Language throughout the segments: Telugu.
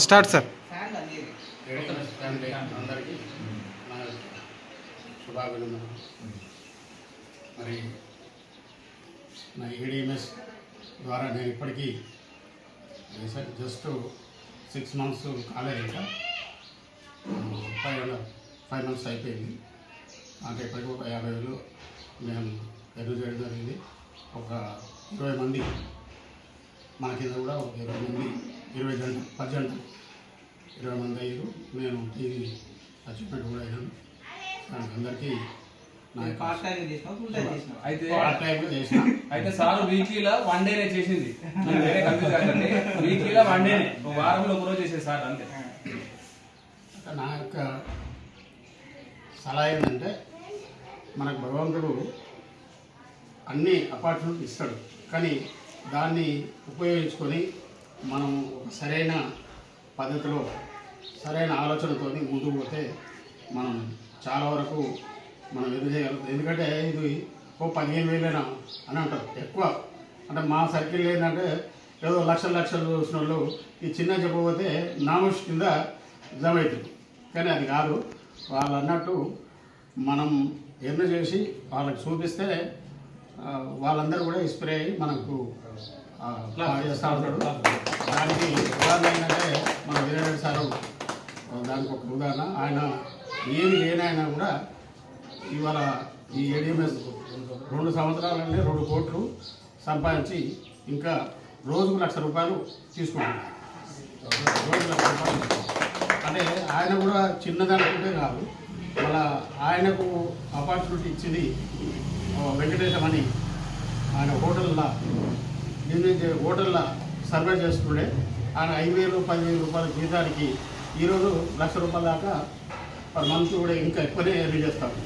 Start sir. ఫ్యామిలీ అందరికీ నా శుభాభినందనలు మరి నా ఏడీఎంఎస్ ద్వారా నేను ఇప్పటికీ జస్ట్ సిక్స్ మంత్స్ కాలేదు ఇంకా ఫైవ్ ఫైవ్ మంత్స్ అయిపోయింది అంటే ఇప్పటికి ఒక యాభై వేలు మేము ఎదురు చేయడం జరిగింది ఒక ఇరవై మంది మన కింద కూడా ఒక ఇరవై మంది ఇరవై జంట పది జంటలు ఇరవై మంది అయ్యారు. నేను టీవీ అచీవ్మెంట్ కూడా అయ్యాను. దానికి అందరికీ నా యొక్క పార్ట్ టైం చేసినావు ఫుల్ టైం చేసినావు అయితే సార్ వీక్లీలో వన్ డేనే చేసింది. వేరే కన్ఫ్యూజ్ కాకండి. వీక్లీలో వన్ డేనే ఒక వారంలో ఒక రోజు చేసేది సార్ అంతే. నా యొక్క సలహా ఏంటంటే మనకు భగవంతుడు అన్ని అపార్ట్మెంట్ ఇస్తాడు. కానీ దాన్ని ఉపయోగించుకొని మనం ఒక సరైన పద్ధతిలో సరైన ఆలోచనతో ముందుకు పోతే మనం చాలా వరకు మనం ఎదురు చేయగలుగుతాం. ఎందుకంటే ఇది ఓ పదిహేను వేలైనా అని అంటారు. ఎక్కువ. అంటే మా సర్కిల్ ఏంటంటే ఏదో లక్షల లక్షలు చూసిన వాళ్ళు ఈ చిన్న చెప్పబోతే నామోష్ కింద జమ అవుతుంది. కానీ అది కాదు. వాళ్ళు అన్నట్టు మనం ఎన్న చేసి వాళ్ళకి చూపిస్తే వాళ్ళందరూ కూడా స్ప్రే అయ్యి మనకు చేస్తూ ఉంటాడు. దానికి ఉదాహరణ ఏంటంటే మన వీరేంద్ర సారు దానికి ఒక ఉదాహరణ. ఆయన ఏమి లేనైనా కూడా ఇవాళ ఈ ఏడిఎంఎస్ రెండు సంవత్సరాలనే రెండు కోట్లు సంపాదించి ఇంకా రోజుకు లక్ష రూపాయలు తీసుకుంటున్నారు రోజు లక్ష రూపాయలు అంటే ఆయన కూడా చిన్నదనుకుంటే కాదు. మళ్ళా ఆయనకు ఆపర్చునిటీ ఇచ్చింది వెంకటేశం అని ఆయన హోటల్లో చే- హోటల్లో సర్వే చేస్తుండే. ఆయన ఐదు వేలు పదివేలు రూపాయల జీతానికి ఈరోజు లక్ష రూపాయల దాకా పర్ మంత్ కూడా ఇంకా ఎక్కువనే ఎర్న్ చేస్తాము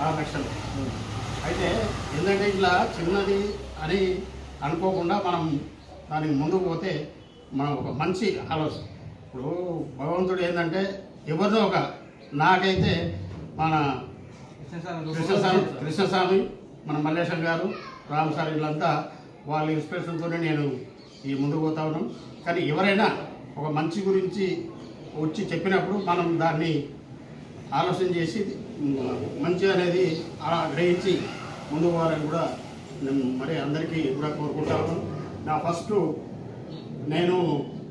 ఆరు లక్షలు. అయితే ఏంటంటే ఇట్లా చిన్నది అని అనుకోకుండా మనం దానికి ముందుకు పోతే మనం ఒక మంచి ఆలోచన. ఇప్పుడు భగవంతుడు ఏంటంటే ఎవరిదో ఒక నాకైతే మన కృష్ణస్వామి కృష్ణస్వామి మన మల్లేశం గారు రామ్ సార్ వీళ్ళంతా వాళ్ళ ఇన్స్పిరేషన్తోనే నేను ఈ ముందుకు పోతా ఉన్నాం. కానీ ఎవరైనా ఒక మంచి గురించి వచ్చి చెప్పినప్పుడు మనం దాన్ని ఆలోచన చేసి మంచి అనేది అలా గ్రహించి ముందుకు పోవాలని కూడా నేను మరి అందరికీ కూడా కోరుకుంటా ఉన్నాను. నా ఫస్ట్ నేను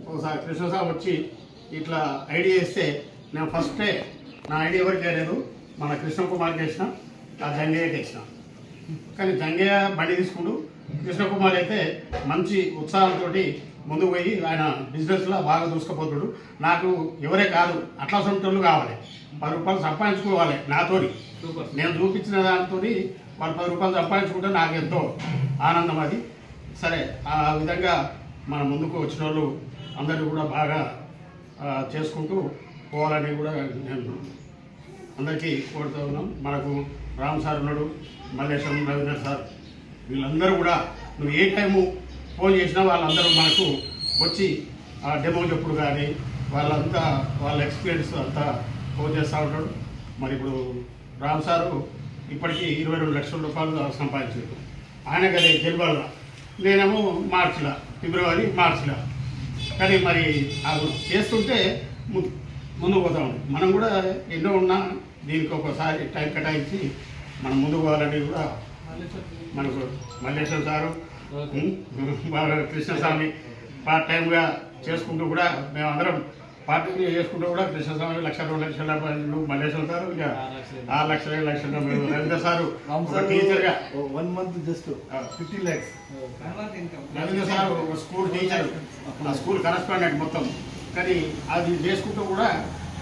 ఒకసారి కృష్ణసాబ్ వచ్చి ఇట్లా ఐడియా ఇస్తే నేను ఫస్టే నా ఐడియా ఎవరికి చేయలేదు మన కృష్ణ కుమార్కి వేసిన ఆ జంగయ్యకి వేసిన. కానీ జంగయ్య బండి తీసుకుంటూ కృష్ణకుమార్ అయితే మంచి ఉత్సాహంతో ముందుకు పోయి ఆయన బిజినెస్లో బాగా దూసుకుపోతాడు. నాకు ఎవరే కాదు అట్లా సొంటోళ్ళు కావాలి. పది రూపాయలు సంపాదించుకోవాలి నాతోని. సూపర్. నేను చూపించిన దాంతో వాళ్ళు పది రూపాయలు సంపాదించుకుంటే నాకు ఎంతో ఆనందం అది. సరే ఆ విధంగా మన ముందుకు వచ్చిన వాళ్ళు అందరూ కూడా బాగా చేసుకుంటూ పోవాలని కూడా నేను అందరికీ కోరుతూ ఉన్నాం. మనకు రామ్ సార్ ఉన్నాడు మల్లేశం రవీంద్ర సార్. వీళ్ళందరూ కూడా నువ్వు ఏ టైము ఫోన్ చేసినా వాళ్ళందరూ మనకు వచ్చి ఆ డెమో చెప్పుడు కానీ వాళ్ళంతా వాళ్ళ ఎక్స్పీరియన్స్ అంతా ఫోన్ చేస్తూ ఉంటాడు. మరి ఇప్పుడు రామ్ సారు ఇప్పటికీ ఇరవై రెండు లక్షల రూపాయలు సంపాదించారు ఆయన కదా జనవరిలో నేనేమో మార్చిలో ఫిబ్రవరి మార్చిలో. కానీ మరి అది చేస్తుంటే ముందు ముందుకు పోతాం మనం కూడా ఎన్నో ఉన్నా దీనికి ఒకసారి టైం కేటాయించి మనం ముందుకు పోవాలని కూడా మనకు మల్లేశ్వర సారు కృష్ణస్వామి పార్ట్ టైంగా చేసుకుంటూ కూడా మేమందరం పార్ట్ టైం చేసుకుంటూ కూడా కృష్ణస్వామి లక్ష రెండు లక్షల రూపాయలు మల్లేశ్వర సారు ఇక ఆరు లక్షల. ఏడు లక్షల రవీంద్ర సారు టీచర్గా one month just fifty lakhs Ravindra sir ఒక స్కూల్ టీచర్ ఆ స్కూల్ కరస్పాండెంట్ మొత్తం. కానీ అది చేసుకుంటూ కూడా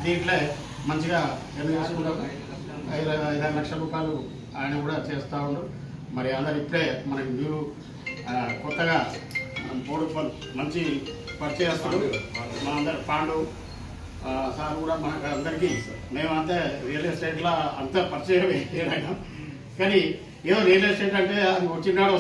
దీంట్లో మంచిగా ఎన్ని చేసుకుంటాం ఐదు ఐదారు లక్షల రూపాయలు ఆయన కూడా చేస్తూ ఉండు. మరి అందరు ఇప్పుడే మనకి మీరు ఆ, కొత్తగా మనం పలు- మంచి పరిచయస్తులు మా అందరు పాండు సార్ కూడా మనకు అందరికీ మేమంతా రియల్ ఎస్టేట్లో అంత పరిచయం ఏదైనా కానీ ఏదో రియల్ ఎస్టేట్ అంటే అది వచ్చినాడు